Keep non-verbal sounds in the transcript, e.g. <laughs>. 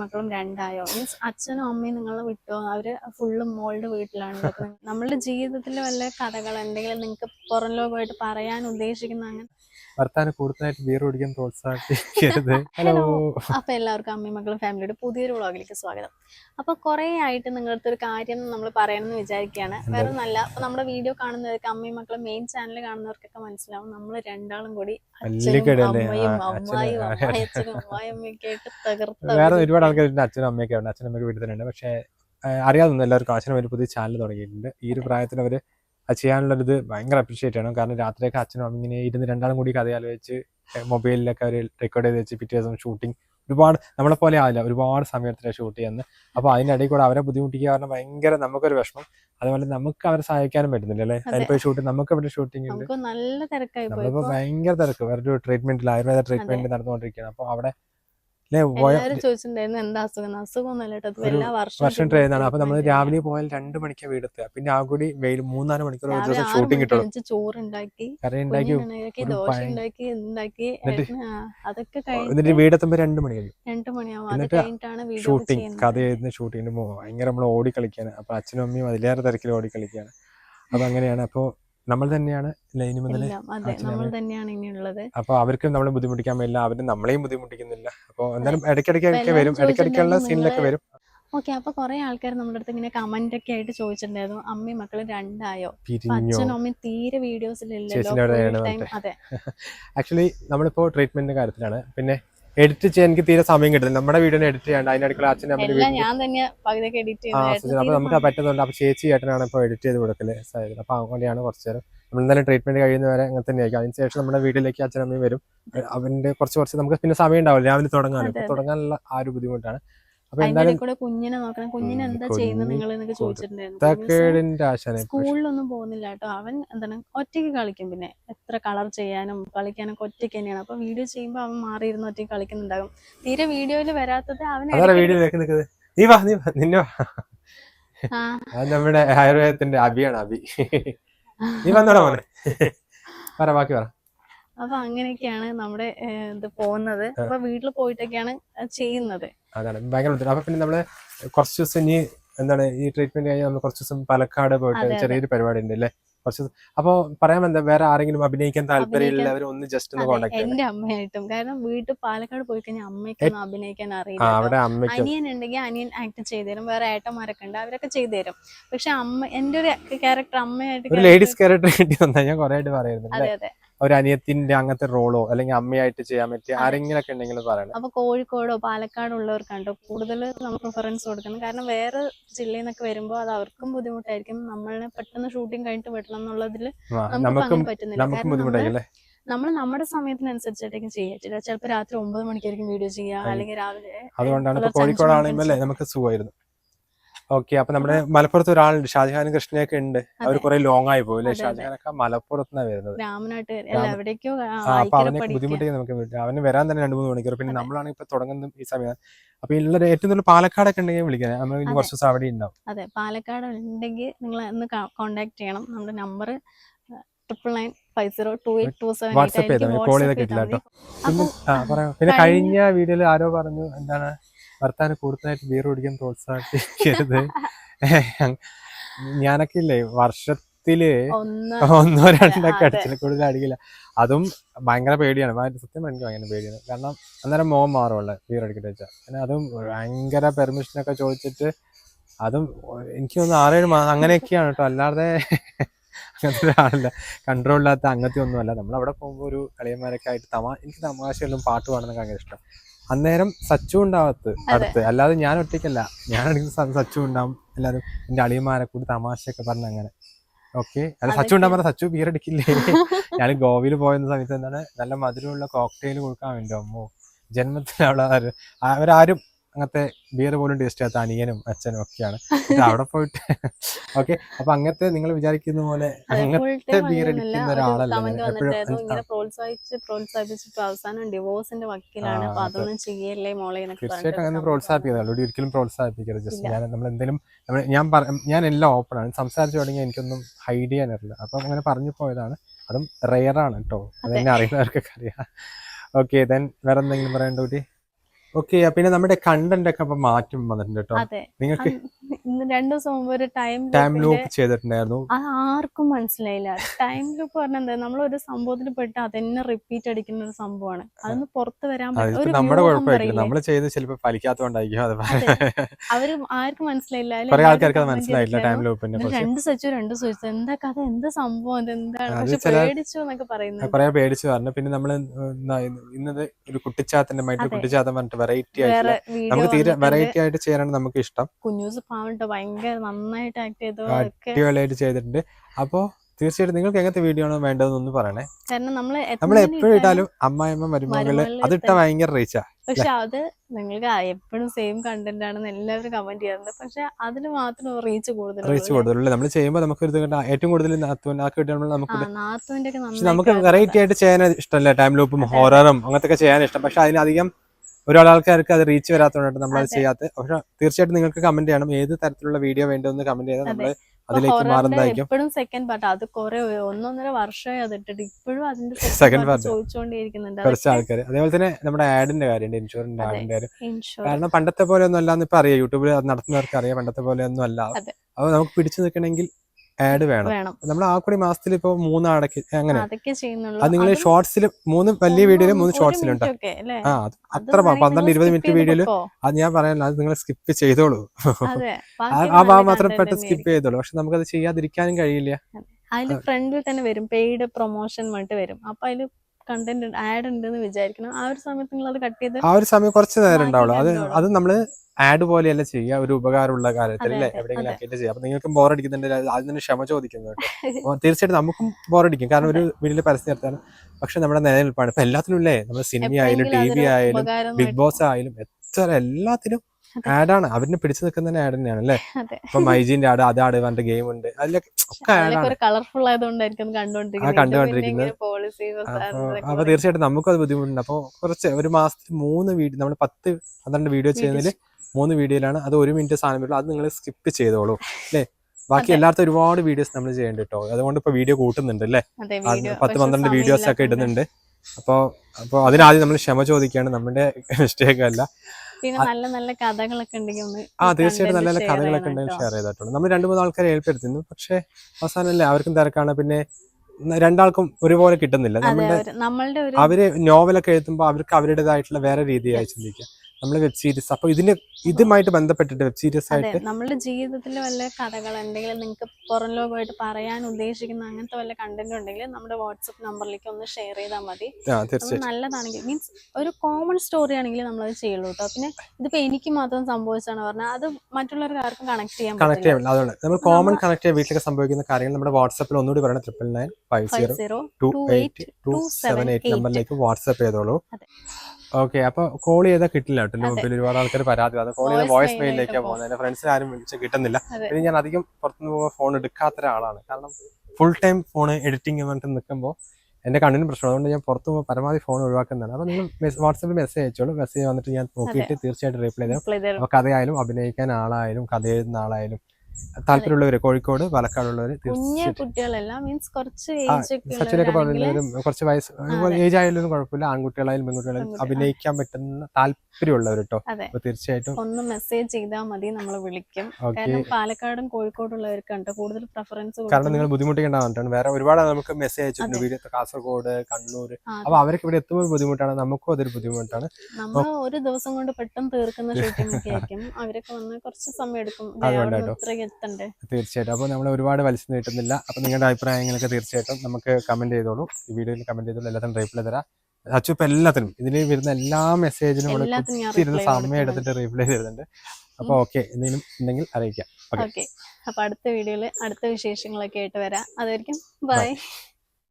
മക്കളും രണ്ടായോ മീൻസ് അച്ഛനും അമ്മയും നിങ്ങളെ വിട്ടോ അവർ ഫുള്ളും മോളുടെ വീട്ടിലാണ്. നമ്മളുടെ ജീവിതത്തിൽ വല്ല കഥകൾ എന്തെങ്കിലും നിങ്ങൾക്ക് പുറം ലോകമായിട്ട് പറയാൻ ഉദ്ദേശിക്കുന്ന അങ്ങനെ ഭർത്താവിനെ കൂടുതലായിട്ട് ബീർ കുടിക്കാൻ <laughs> പ്രോത്സാഹിപ്പിക്കരുത്. ഹലോ അപ്പൊ എല്ലാവർക്കും അമ്മയും മക്കളും ഫാമിലിയുടെ പുതിയൊരു വ്ളോഗിലേക്ക് സ്വാഗതം. അപ്പൊ കുറെ ആയിട്ട് നിങ്ങളുടെ ഒരു കാര്യം നമ്മൾ പറയണമെന്ന് വിചാരിക്കുകയാണ് വേറെ നല്ല അപ്പൊ നമ്മുടെ വീഡിയോ കാണുന്നവർക്ക് അമ്മയും മക്കളും മെയിൻ ചാനൽ കാണുന്നവർക്കൊക്കെ മനസ്സിലാവും. നമ്മൾ രണ്ടാളും കൂടി അച്ഛനും? അമ്മയും ആയിട്ട് തകർത്ത വേറെ ഒരു ഒരുപാട് ആൾക്കാരുണ്ട് അച്ഛനും അമ്മയൊക്കെ ഉണ്ട്. അച്ഛനും അമ്മയൊക്കെ വീട്ടിൽ തന്നെ പക്ഷെ അറിയാവുന്ന എല്ലാവർക്കും അച്ഛനും ഒരു പുതിയ ചാനൽ തുടങ്ങിയിട്ടുണ്ട്. ഈ ഒരു പ്രായത്തിൽ അവർ അത് ചെയ്യാനുള്ളൊരിത് ഭയങ്കര അപ്രീഷിയേറ്റ് ചെയ്യണം. കാരണം രാത്രിയൊക്കെ അച്ഛനും അമ്മ ഇങ്ങനെ ഇരുന്ന് രണ്ടാളും കൂടി കഥ ആലോചിച്ച് മൊബൈലിലൊക്കെ അവർ റെക്കോർഡ് ചെയ്ത് വെച്ച് പിറ്റേ ദിവസം ഷൂട്ടിംഗ് ഒരുപാട് നമ്മളെ പോലെ ആവില്ല. ഒരുപാട് സമയത്തിൽ ഷൂട്ട് ചെയ്യുന്നത്. അപ്പോൾ അതിന്റെ ഇടയിൽ കൂടെ അവരെ ബുദ്ധിമുട്ടിക്കുക കാരണം ഭയങ്കര നമുക്കൊരു വിഷമം. അതുപോലെ നമുക്ക് അവരെ സഹായിക്കാനും പറ്റുന്നില്ല അല്ലേ? അതിപ്പോ ഷൂട്ട് നമുക്ക് ഇവിടെ ഷൂട്ടിംഗ് ഉണ്ട് നമ്മളിപ്പോ ഭയങ്കര തിരക്ക്. വേറൊരു ട്രീറ്റ്മെന്റിൽ ആയുർവേദ ട്രീറ്റ്മെന്റ് നടന്നുകൊണ്ടിരിക്കുകയാണ്. അപ്പോൾ അവിടെ അല്ലേ പോയ എല്ലാവരും ചോദിച്ചിട്ടുണ്ടായിരുന്നു എന്താ അസുഖം? അസുഖമൊന്നുമല്ല കേട്ടോ. ഇത് ഒരു എല്ലാ വർഷവും വർഷം ചെയ്യുന്ന ട്രെയിനാണ് അപ്പൊ നമ്മൾ treatment രാവിലെ പോയാൽ രണ്ട് മണിക്കാ വീടെത്തുക പിന്നെ ആ കൂടി വെയിൽ മൂന്നാൽ മണിക്കൂർ ഒരു ദിവസം ഷൂട്ടിംഗ് എണീച്ച് ചോറുണ്ടാക്കി കറി ഉണ്ടാക്കി ദോശ ഉണ്ടാക്കി ഉണ്ടാക്കി എന്നിട്ട് അതൊക്കെ വീടെത്തുമ്പോ രണ്ട് മണി കഴിയും. രണ്ടു മണിയാവും. എന്നിട്ട് ഷൂട്ടിംഗ് കഥ എഴുതുന്ന ഷൂട്ടിങ്ങിന് ഭയങ്കര നമ്മൾ ഓടി കളിക്കാണ് അപ്പൊ അച്ഛനും അമ്മയും അതിലേറെ തിരക്കിൽ ഓടി കളിക്കാണ്. അപ്പൊ അങ്ങനെയാണ്. അപ്പൊ നമ്മൾ തന്നെയാണ് ലൈന് മുതൽ നമ്മൾ. തന്നെയാണ് ഇനിയുള്ളത്. അപ്പൊ അവർക്കും നമ്മളെ ബുദ്ധിമുട്ടിക്കാൻ പറ്റില്ല അവരും നമ്മളെയും ബുദ്ധിമുട്ടിക്കുന്നില്ല. അപ്പൊ എന്തായാലും ഇടയ്ക്കിടയ്ക്ക് ഇടയ്ക്കിടയ്ക്കൊക്കെ വരും ഇടയ്ക്കിടയ്ക്കുള്ള സീനിലൊക്കെ വരും. ഓക്കെ അപ്പൊ കുറെ ആൾക്കാർ നമ്മുടെ അടുത്ത് ഇങ്ങനെ കമന്റ് ഒക്കെ ആയിട്ട് ചോദിച്ചിട്ടുണ്ടായിരുന്നു. അമ്മയും മക്കളും രണ്ടായോ? അച്ഛനും അമ്മയും തീരെ വീഡിയോസിലല്ലോ ആക്ച്വലി <laughs> നമ്മളിപ്പോ ട്രീറ്റ്മെന്റിന്റെ കാര്യത്തിലാണ്. പിന്നെ എഡിറ്റ് ചെയ്യാൻ എനിക്ക് തീരെ സമയം കിട്ടില്ല നമ്മുടെ വീഡിയോ എഡിറ്റ് ചെയ്യാണ്ട് അതിന്റെ അടുക്കള അമ്മയുടെ ആ ചെയ്യുന്നത് അപ്പൊ നമുക്ക് പറ്റുന്നുണ്ട്. അപ്പൊ ചേച്ചി ഏട്ടനാണ് ഇപ്പൊ എഡിറ്റ് ചെയ്ത് കൊടുക്കൽ സാഹചര്യം അപ്പൊ അങ്ങനെയാണ് കുറച്ച് നേരം നമ്മൾ എന്തായാലും ട്രീറ്റ്മെന്റ് കഴിയുന്നവരെ അങ്ങനെ തന്നെയായിരിക്കും. അതിനുശേഷം നമ്മുടെ വീട്ടിലേക്ക് അച്ഛനമ്മയും വരും. അവന്റെ കുറച്ച് കുറച്ച് നമുക്ക് പിന്നെ സമയം ഉണ്ടാവില്ല. രാവിലെ തുടങ്ങാനും. തുടങ്ങാനുള്ള ആ ഒരു ബുദ്ധിമുട്ടാണ്. അതിന്റെ കുഞ്ഞിനെ നോക്കണം. കുഞ്ഞിനെ എന്താ ചെയ്യുന്നത് നിങ്ങൾ എന്നൊക്കെ ചോദിച്ചിട്ടുണ്ടായിരുന്നു. സ്കൂളിലൊന്നും പോകുന്നില്ല കേട്ടോ. അവൻ എന്താണ് ഒറ്റയ്ക്ക് കളിക്കും പിന്നെ. എത്ര കളർ ചെയ്യാനും കളിക്കാനൊക്കെ ഒറ്റയ്ക്ക് തന്നെയാണ്. അപ്പൊ വീഡിയോ ചെയ്യുമ്പോൾ അവൻ മാറിയിരുന്ന് ഒറ്റയ്ക്ക് കളിക്കുന്നുണ്ടാകും. തീരെ വീഡിയോയിൽ വരാത്തത് അവനെ നീ വാ നീ വാ നിന്നെ അത് നമ്മുടെ ആയുർവേദത്തിന്റെ അബിയാണ് അബി. നീ വന്നോടാ മോനെ. പറ ബാക്കി പറ. അപ്പൊ അങ്ങനെയൊക്കെയാണ് നമ്മുടെ ഇത് പോകുന്നത്. അപ്പൊ വീട്ടിൽ പോയിട്ടൊക്കെയാണ് ചെയ്യുന്നത്. അതാണ്. ഭയങ്കര ബുദ്ധിമുട്ട്. അപ്പൊ പിന്നെ നമ്മൾ കുറച്ച് ദിവസം ഇനി എന്താണ് ഈ ട്രീറ്റ്മെന്റ് കഴിഞ്ഞാൽ നമ്മൾ കുറച്ച് ദിവസം പാലക്കാട് പോയിട്ട്. ചെറിയൊരു പരിപാടി ഉണ്ട് അല്ലേ? കുറച്ച് ദിവസം. അപ്പൊ പറയാൻ എന്താ വേറെ ആരെങ്കിലും അഭിനയിക്കാൻ താല്പര്യമില്ലവർ ഒന്ന് ജസ്റ്റ് ഒന്ന് കോൺടാക്ട് എന്റെ അമ്മയായിട്ടും. കാരണം വീട്ടിൽ പാലക്കാട് പോയി കഴിഞ്ഞാൽ അമ്മയ്ക്കൊന്നും അഭിനയിക്കാൻ അറിയില്ല അനിയൻ ഉണ്ടെങ്കിൽ അനിയൻ ആക്ട് ചെയ്തുതരും വേറെ ഏട്ടന്മാരൊക്കെ ഉണ്ട് അവരൊക്കെ ചെയ്തുതരും പക്ഷെ അമ്മ എന്റെ ഒരു ക്യാരക്ടർ അമ്മയായിട്ട് ലേഡീസ് ക്യാരക്ടർ കിട്ടി ഞാൻ കുറെ ആയിട്ട് പറയുന്നുണ്ട് അതെ അതെ. ഒരു അനിയത്തിന്റെ അങ്ങനത്തെ റോളോ അല്ലെങ്കിൽ അമ്മയായിട്ട് ചെയ്യാൻ പറ്റിയ. ആരെങ്കിലും ഒക്കെ ഉണ്ടെങ്കിൽ പറയണം. അപ്പൊ കോഴിക്കോടോ പാലക്കാടോ ഉള്ളവർക്കാണ്ടോ കൂടുതൽ നമ്മൾ പ്രിഫറൻസ് കൊടുക്കണം. കാരണം വേറെ ജില്ലയിൽ നിന്നൊക്കെ വരുമ്പോൾ അത് അവർക്കും ബുദ്ധിമുട്ടായിരിക്കും. നമ്മളെ പെട്ടെന്ന് ഷൂട്ടിംഗ് കഴിഞ്ഞിട്ട് വിടണം എന്നുള്ളതിൽ നമുക്ക് പറ്റുന്നില്ല. നമ്മൾ നമ്മുടെ സമയത്തിനനുസരിച്ചായിരിക്കും ചെയ്യുക ചിലപ്പോൾ രാത്രി ഒമ്പത് മണിക്കായിരിക്കും വീഡിയോ ചെയ്യുക അല്ലെങ്കിൽ രാവിലെ അതുകൊണ്ടാണ് അല്ലേ നമുക്ക് സുഖമായിരുന്നു. ഓക്കെ അപ്പൊ നമ്മുടെ മലപ്പുറത്ത് ഒരാളുണ്ട് ഷാജഹാനും കൃഷ്ണയൊക്കെ ഉണ്ട്. അവർ. കുറെ ലോങ് ആയി പോയി അല്ലെ? അതെ, അതെ. ഷാജഹാനൊക്കെ മലപ്പുറത്തുനിന്നാണ് വരുന്നത്. അപ്പൊ അവനെ ബുദ്ധിമുട്ടി നമുക്ക് അവന് വരാൻ തന്നെ രണ്ടു മൂന്ന് മണിക്കൂർ. പിന്നെ നമ്മളാണ് ഇപ്പൊ തുടങ്ങുന്നത് ഈ സമയം. അപ്പൊ ഉള്ളത് ഏറ്റവും കൂടുതൽ പാലക്കാടൊക്കെ ഉണ്ടെങ്കിൽ വിളിക്കാൻ നമ്മൾ ഇനി കുറച്ച് ദിവസം അവിടെ ഉണ്ടാവും. അതെ പാലക്കാട് ഉണ്ടെങ്കിൽ നിങ്ങൾ ഒന്ന് കോണ്ടാക്ട് ചെയ്യണം. നമ്മുടെ number triple nine five zero two eight two seven WhatsApp ചെയ്താൽ കോൾ ചെയ്തൊക്കെ ഇല്ല കേട്ടോ. പിന്നെ കഴിഞ്ഞ വീഡിയോയിൽ ആരോ പറഞ്ഞു എന്താണ് ഭർത്താവിന് കൂടുതലായിട്ട് ബീർ കുടിക്കാൻ പ്രോത്സാഹിപ്പിക്കരുത്. ഞാനൊക്കെ ഇല്ലേ വർഷത്തിൽ ഒന്നോ രണ്ടൊക്കെ അടിച്ചിട്ട് അടിച്ചില്ല കൂടുതൽ അടിക്കില്ല. അതും ഭയങ്കര പേടിയാണ്. സത്യം എനിക്ക് ഭയങ്കര പേടിയാണ്. കാരണം അന്നേരം മോൻ മാറുമല്ലേ ബീർ അടിക്കട്ടെ വെച്ചാൽ പിന്നെ അതും ഭയങ്കര പെർമിഷനൊക്കെ ചോദിച്ചിട്ട് അതും എനിക്ക് തോന്നുന്നു ആറേഴ് മാസം അങ്ങനെയൊക്കെയാണ് കേട്ടോ. അല്ലാതെ അങ്ങനത്തെ ഒരാളല്ല കൺട്രോൾ ഇല്ലാത്ത അങ്ങനത്തെ ഒന്നുമല്ല. നമ്മൾ അവിടെ പോകുമ്പോൾ ഒരു കളിയന്മാരൊക്കെ ആയിട്ട് തമാ എനിക്ക് തമാശയെല്ലാം പാട്ട് പാടുന്നൊക്കെ ഭയങ്കര ഇഷ്ടം. അന്നേരം സച്ചു ഉണ്ടാവത്ത് അടുത്ത്. അല്ലാതെ ഞാൻ ഒറ്റയ്ക്കല്ല. ഞാൻ സച്ചു ഉണ്ടാവും. എല്ലാരും എന്റെ അളിയന്മാരെ കൂടി തമാശയൊക്കെ പറഞ്ഞ അങ്ങനെ. ഓക്കെ അല്ല സച്ചു ഉണ്ടാകുമ്പോ പറഞ്ഞ സച്ചു അടിക്കില്ലേ? <laughs> ഞാൻ ഗോവയിൽ പോയിരുന്ന സമയത്ത് എന്താണ് നല്ല മധുരമുള്ള കോക്ടെയിൽ കൊടുക്കാൻ വേണ്ടി അമ്മോ. ജന്മത്തിൽ അവിടെ ആരും അവരാരും അങ്ങനത്തെ ബിയർ പോലും ടേസ്റ്റ് ചെയ്യാത്ത അനിയനും അച്ഛനും ഒക്കെയാണ്. അവിടെ പോയിട്ട് <laughs> ഓക്കെ അപ്പൊ അങ്ങനത്തെ നിങ്ങൾ വിചാരിക്കുന്ന പോലെ അങ്ങനത്തെ ബിയർ അടിക്കുന്ന ഒരാളല്ല പ്രോത്സാഹിച്ച് പ്രോത്സാഹിപ്പിച്ചിട്ട് അവസാനം ഡിവോഴ്സിന്റെ വക്കീലാണ്. ആ, അപ്പൊ അതൊന്നും ചെയ്യല്ലേ മോളെ തീർച്ചയായിട്ടും അങ്ങനെ comment പ്രോത്സാഹിപ്പിക്കുന്നത് ഒരിക്കലും പ്രോത്സാഹിപ്പിക്കരുത്. ജസ്റ്റ് ഞാൻ നമ്മൾ എന്തെങ്കിലും ഞാൻ ഞാൻ എല്ലാം ഓപ്പൺ ആണ്. സംസാരിച്ചു തുടങ്ങിയാൽ എനിക്കൊന്നും ഹൈഡ് ചെയ്യാനറിയില്ല അപ്പം അങ്ങനെ പറഞ്ഞു പോയതാണ്. അതും റെയർ ആണ് കേട്ടോ. അത് അതെ. എന്നെ അറിയുന്നവർക്കൊക്കെ അറിയാം. ഓക്കെ ദെൻ വേറെ എന്തെങ്കിലും പറയാൻ കുട്ടി? ഓക്കെ പിന്നെ നമ്മുടെ കണ്ടന്റ് ഒക്കെ മാറ്റം വന്നിട്ടുണ്ട്? കേട്ടോ നിങ്ങൾക്ക് രണ്ടു ദിവസം മുമ്പ് ഒരു ടൈം ടൈം ലൂപ്പ് ചെയ്തിട്ടുണ്ടായിരുന്നു. അത് ആർക്കും മനസ്സിലായില്ല. ടൈം ലൂപ്പ് പറഞ്ഞാൽ എന്താ? നമ്മൾ ഒരു സംഭവത്തിൽ പെട്ട് അതന്നെ റിപ്പീറ്റ് അടിക്കുന്ന ഒരു സംഭവമാണ്. അതൊന്ന് പുറത്ത് വരാൻ പറ്റും നമ്മുടെ കുഴപ്പമില്ല നമ്മൾ ചെയ്ത് ചിലപ്പോ ഫലിക്കാത്തോണ്ടായിരിക്കും അത് അവർ ആർക്കും മനസ്സിലായില്ല. കുറെ ആൾക്കാർക്ക് അത് മനസ്സിലായില്ല ടൈം ലൂപ്പ് രണ്ട് സച്ചു രണ്ട് സച്ചു എന്താ കഥ? എന്ത് സംഭവം? എന്താണ്? പക്ഷെ പേടിച്ചു എന്നൊക്കെ പറയുന്നത്. കുറെ പേടിച്ച്. പറഞ്ഞു പിന്നെ നമ്മൾ ഇന്നത് ഒരു കുട്ടിച്ചാത്തന്റെ മൈൻഡ്. കുട്ടിച്ചാത്തൻ പറഞ്ഞിട്ട് വെറൈറ്റി ആയിട്ടുള്ള നമുക്ക് തീരെ വെറൈറ്റി ആയിട്ട് ചെയ്യാനാണ് നമുക്ക് ഇഷ്ടം കുഞ്ഞൂസ് പാവട്ടോ ഭയങ്കര നന്നായിട്ട് ആക്ട് ചെയ്തു അടിപൊളിയായിട്ട് ചെയ്തിട്ടുണ്ട്. അപ്പോ തീർച്ചയായിട്ടും നിങ്ങൾക്ക് എങ്ങനത്തെ വീഡിയോ ആണോ വേണ്ടതെന്നൊന്ന് പറയണേ. കാരണം നമ്മൾ നമ്മൾ എപ്പോഴും ഇട്ടാലും- അമ്മായിമ്മ മരുമകൾ അതിട്ട. ഭയങ്കര റീച്ചാ പക്ഷെ അത് നിങ്ങൾക്ക് എപ്പോഴും സെയിം കണ്ടന്റ് ആണെന്ന് എല്ലാവരും കമന്റ് ചെയ്യാറുണ്ട്. പക്ഷെ അതിന് മാത്രം റീച്ച് കൂടുതൽ റീച്ച് കൂടുതലല്ലേ നമ്മൾ ചെയ്യുമ്പോൾ നമുക്ക് ഇത് കണ്ട ഏറ്റവും കൂടുതൽ നാത്തൂൻ ആ കിട്ടുമ്പോൾ നമുക്ക് നാത്തുവിന്റെ നമുക്ക് വെറൈറ്റി ആയിട്ട് ചെയ്യാൻ ഇഷ്ടമല്ല ടൈം ലൂപ്പും ഹൊററും അങ്ങനത്തെ ഒക്കെ ചെയ്യാൻ ഇഷ്ടം. പക്ഷെ അതിനധികം ഒരാൾക്കാർക്ക് അത് റീച്ച് വരാത്തതുകൊണ്ടാണ് നമ്മൾ അത്. ചെയ്യാത്തത് പക്ഷെ തീർച്ചയായിട്ടും നിങ്ങൾക്ക് കമന്റ് ചെയ്യണം. ഏത് തരത്തിലുള്ള വീഡിയോ വേണ്ടതെന്ന് കമന്റ് ചെയ്താൽ നമ്മൾ അതിലേക്ക് മാറുന്നതായിരിക്കും. എപ്പോഴും സെക്കൻഡ് പാർട്ട് അത് കുറെ ഒന്നൊന്നര വർഷമായി അത് ഇട്ടിട്ട് ഇപ്പോഴും അതിന്റെ സെക്കൻഡ് പാർട്ട് ചോദിച്ചുകൊണ്ടേയിരിക്കുന്നുണ്ട് കുറച്ച് ആൾക്കാർ അതേപോലെ തന്നെ നമ്മുടെ ആഡിന്റെ കാര്യമുണ്ട്. ഇൻഷുറൻസിന്റെ അതെ. ആഡിന്റെ കാര്യം. കാരണം പണ്ടത്തെ പോലെ ഒന്നും അല്ലാന്ന് ഇപ്പൊ അറിയാം. യൂട്യൂബിൽ അത് നടത്തുന്നവർക്ക് അറിയാം. പണ്ടത്തെ പോലെ ഒന്നും അല്ല. അപ്പൊ നമുക്ക് പിടിച്ചു നിൽക്കണമെങ്കിൽ ആഡ് വേണം. നമ്മൾ ആ കൂടി മാസത്തിൽ ഇപ്പൊ മൂന്നാടക്ക് അങ്ങനെ. അത് നിങ്ങൾ ഷോർട്സിൽ മൂന്ന് വലിയ വീഡിയോയിൽ മൂന്ന് ഷോർട്സിലും അല്ലേ? ആ അത് അത് അത്ര പന്ത്രണ്ട് ഇരുപത് മിനിറ്റ് വീഡിയോയിൽ അത് ഞാൻ പറയാനില്ല അത് നിങ്ങൾ സ്കിപ്പ് ചെയ്തോളൂ. ആ ഭാഗം മാത്രം പെട്ടെന്ന് സ്കിപ്പ് ചെയ്തോളൂ. പക്ഷെ നമുക്കത് ചെയ്യാതിരിക്കാനും കഴിയില്ല. അതിൽ ഫ്രണ്ടിൽ തന്നെ വരും പെയ്ഡ് പ്രൊമോഷൻ വേണ്ടി വരും. അപ്പൊ അതിൽ കണ്ടന്റ് ആഡ് ഉണ്ടെന്ന് വിചാരിക്കണം. ആ ഒരു സമയത്ത് നിങ്ങൾ അത് കട്ട് ചെയ്ത് ആ ഒരു സമയം കുറച്ച് നേരം ഉണ്ടാവുള്ളൂ. അത്. അത് നമ്മൾ ആഡ് പോലെയല്ല ചെയ്യുക. ഒരു ഉപകാരമുള്ള കാര്യത്തിൽ അല്ലേ? എവിടെയെങ്കിലും അതെ. ചെയ്യുക. ചെയ്യാം അപ്പൊ നിങ്ങൾക്ക് ബോറടിക്കുന്നുണ്ടെങ്കിൽ അതിന് ക്ഷമ ചോദിക്കുന്നു കേട്ടോ. <laughs> തീർച്ചയായിട്ടും നമുക്കും ബോറടിക്കും കാരണം ഒരു വീട്ടിൽ പരസ്യം നടത്താണ് പക്ഷെ നമ്മുടെ നിലനിൽപ്പാണ്. ഇപ്പൊ എല്ലാത്തിനും ഇല്ലേ നമ്മുടെ സിനിമ ആയാലും ടി വി ആയാലും ബിഗ് ബോസ് ആയാലും എത്ര എല്ലാത്തിനും അതെ. ആഡാണ്. അവരിനെ പിടിച്ചു നിൽക്കുന്ന ആഡ് തന്നെയാണ് അല്ലേ? അപ്പൊ ഇപ്പൊ മൈജിന്റെ ആഡ് അത് ആഡ് പറഞ്ഞിട്ട് ഗെയിം ഉണ്ട്. അതിലൊക്കെ ഒക്കെ ആഡാണ്. കളർഫുൾ ആയതുകൊണ്ടായിരിക്കും കണ്ടുകൊണ്ടിരിക്കുന്നത്. അപ്പൊ തീർച്ചയായിട്ടും നമുക്കും അത് ബുദ്ധിമുട്ടുണ്ട്. അപ്പൊ കുറച്ച് ഒരു മാസത്തിൽ മൂന്ന് വീഡിയോ നമ്മൾ പത്ത് പന്ത്രണ്ട് വീഡിയോ ചെയ്യുന്നതിൽ മൂന്ന് വീഡിയോയിലാണ് അത് ഒരു മിനിറ്റ് സാധനം വരുള്ളൂ. അത് നിങ്ങൾ സ്കിപ്പ് ചെയ്തോളൂ അല്ലേ? ബാക്കി എല്ലാത്ത എല്ലായിടത്തും ഒരുപാട് വീഡിയോസ് നമ്മൾ ചെയ്യേണ്ട കേട്ടോ അതുകൊണ്ട് ഇപ്പൊ വീഡിയോ കൂട്ടുന്നുണ്ട് അല്ലേ? പത്ത് പന്ത്രണ്ട് വീഡിയോസ് ഒക്കെ ഇടുന്നുണ്ട്. അപ്പൊ അപ്പൊ അതിനാദ്യം നമ്മൾ ക്ഷമ ചോദിക്കുകയാണ്. നമ്മുടെ മിസ്റ്റേക്ക് അല്ല. പിന്നെ നല്ല നല്ല കഥകളൊക്കെ ഉണ്ടെങ്കിൽ ഒന്ന് ആ തീർച്ചയായിട്ടും നല്ല നല്ല കഥകളൊക്കെ ഉണ്ടെങ്കിൽ ഷെയർ ചെയ്തിട്ടുണ്ട്. നമ്മൾ രണ്ടു മൂന്ന് ആൾക്കാരെ ഏൽപ്പെടുത്തുന്നു പക്ഷെ അവസാനമല്ലേ അവർക്കും തിരക്കാണ്. പിന്നെ രണ്ടാൾക്കും ഒരുപോലെ കിട്ടുന്നില്ല. നമ്മുടെ അവർ നമ്മളുടെ ഒരു അവർ നോവലൊക്കെ എഴുതുമ്പോൾ അവർക്ക് അവരുടേതായിട്ടുള്ള വേറെ രീതിയായി ചിന്തിക്കുക. നമ്മൾ വെബ് സീരീസ് അപ്പൊ ഇതിന് ഇതുമായിട്ട് ബന്ധപ്പെട്ടിട്ട് വെബ് സീരീസ് ആയിട്ട് നമ്മുടെ ജീവിതത്തിൽ വല്ല കഥകൾ ഉണ്ടെങ്കിൽ നിങ്ങൾക്ക് പുറം ലോകമായിട്ട് പറയാൻ ഉദ്ദേശിക്കുന്ന അങ്ങനത്തെ വല്ല കണ്ടന്റ് ഉണ്ടെങ്കിൽ നമ്മുടെ വാട്സപ്പ് നമ്പറിലേക്ക് ഒന്ന് ഷെയർ ചെയ്താൽ മതി. നല്ലതാണെങ്കിൽ മീൻസ് ഒരു കോമൺ സ്റ്റോറി ആണെങ്കിൽ അത് ചെയ്യുള്ളൂ കേട്ടോ പിന്നെ ഇതിപ്പോ എനിക്ക് മാത്രം സംഭവിച്ചാണ് പറഞ്ഞാൽ അത് മറ്റുള്ളവർക്ക് ആർക്കും കണക്ട് ചെയ്യാൻ കണക്ട് ചെയ്യാൻ അതുകൊണ്ട് നമ്മൾ കോമൺ കണക്ട് ചെയ്യാൻ വീട്ടിലൊക്കെ സംഭവിക്കുന്ന കാര്യങ്ങൾ നമ്മുടെ വാട്സപ്പിൽ ഒന്നുകൂടി പറയണം. Triple nine five zero two eight two seven eight നമ്പറിലേക്ക് വാട്സപ്പ് ചെയ്തോളൂ. ഓക്കെ അപ്പൊ കോൾ ചെയ്താൽ കിട്ടില്ല കേട്ടോ. മൊബൈൽ ഒരുപാട് ആൾക്കാർ പരാതി അത് കോൾ ചെയ്ത വോയിസ് മെയിലിലേക്കാണ് പോകുന്നത്. എന്റെ ഫ്രണ്ട്സിന് ആരും വിളിച്ച് കിട്ടുന്നില്ല. പിന്നെ ഞാൻ അധികം പുറത്തുനിന്ന് പോകുമ്പോൾ ഫോൺ എടുക്കാത്ത ഒരാളാണ് കാരണം ഫുൾ ടൈം ഫോൺ എഡിറ്റിംഗ് പറഞ്ഞിട്ട് നിൽക്കുമ്പോൾ എന്റെ കണ്ണിന് പ്രശ്നം. അതുകൊണ്ട് ഞാൻ പുറത്തു പോകുമ്പോൾ പരമാവധി ഫോൺ ഒഴിവാക്കുന്നതാണ്. അപ്പൊ നിങ്ങൾ വാട്സാപ്പിൽ മെസ്സേജ് അയച്ചോളൂ. മെസ്സേജ് വന്നിട്ട് ഞാൻ നോക്കിയിട്ട് തീർച്ചയായിട്ടും റിപ്ലൈ ചെയ്യാം അപ്പൊ കഥയായാലും അഭിനയിക്കാൻ ആളായാലും കഥ എഴുതുന്ന ആളായാലും താല്പര്യമുള്ളവര് കോഴിക്കോട് പാലക്കാടുള്ളവര് കുഞ്ഞു കുട്ടികളെല്ലാം മീൻസ് കുറച്ച് സച്ചിനൊക്കെ ഉള്ളവരാണെങ്കിൽ കുറച്ച് വയസ്സ് ഏജ് ആയാലും കുഴപ്പമില്ല. ആൺകുട്ടികളായാലും പെൺകുട്ടികളായാലും അഭിനയിക്കാൻ പറ്റുന്ന താല്പര്യമുള്ളവർ കേട്ടോ അപ്പൊ തീർച്ചയായിട്ടും ഒന്ന് മെസ്സേജ് ചെയ്താൽ മതി നമ്മൾ വിളിക്കും. കാരണം പാലക്കാടും കോഴിക്കോടുള്ളവർക്കുണ്ട് കൂടുതൽ പ്രിഫറൻസ് കാരണം നിങ്ങൾ ബുദ്ധിമുട്ടിക്കേണ്ടതാണ് വേറെ ഒരുപാട് നമുക്ക് മെസ്സേജ് അയച്ചിട്ടുണ്ട്. വീഡിയോ കാസർഗോഡ് കണ്ണൂർ അപ്പൊ അവർക്ക് ഇവിടെ എത്തുമ്പോൾ ബുദ്ധിമുട്ടാണ്. നമുക്കും അതൊരു ബുദ്ധിമുട്ടാണ്. നമ്മൾ ഒരു ദിവസം കൊണ്ട് പെട്ടെന്ന് തീർക്കുന്ന ഷൂട്ടിംഗ് ഒക്കെ ആയിരിക്കും. അവരൊക്കെ വന്ന് കുറച്ച് സമയം എടുക്കും. എത്തണ്ടേ തീർച്ചയായിട്ടും. അപ്പോൾ നമ്മൾ ഒരുപാട് വലിച്ചു നീട്ടുന്നില്ല. അപ്പൊ നിങ്ങളുടെ അഭിപ്രായങ്ങളൊക്കെ തീർച്ചയായിട്ടും നമുക്ക് കമന്റ് ചെയ്തോളൂ. ഈ വീഡിയോയിൽ കമന്റ് ചെയ്തോളൂ എല്ലാത്തിനും റീപ്ലൈ തരാം. അച്ചു ഇപ്പൊ എല്ലാത്തിനും. ഇതിൽ വരുന്ന എല്ലാ മെസ്സേജിനും ഇരുന്ന് സമയം എടുത്തിട്ട് റീപ്ലൈ ചെയ്തിട്ടുണ്ട് അപ്പൊ ഓക്കെ എന്തെങ്കിലും ഉണ്ടെങ്കിൽ അറിയിക്കാം. ഓക്കെ അപ്പൊ അടുത്ത വീഡിയോയിൽ അടുത്ത വിശേഷങ്ങളൊക്കെ ആയിട്ട് വരാം. അതുവരെയും ബൈ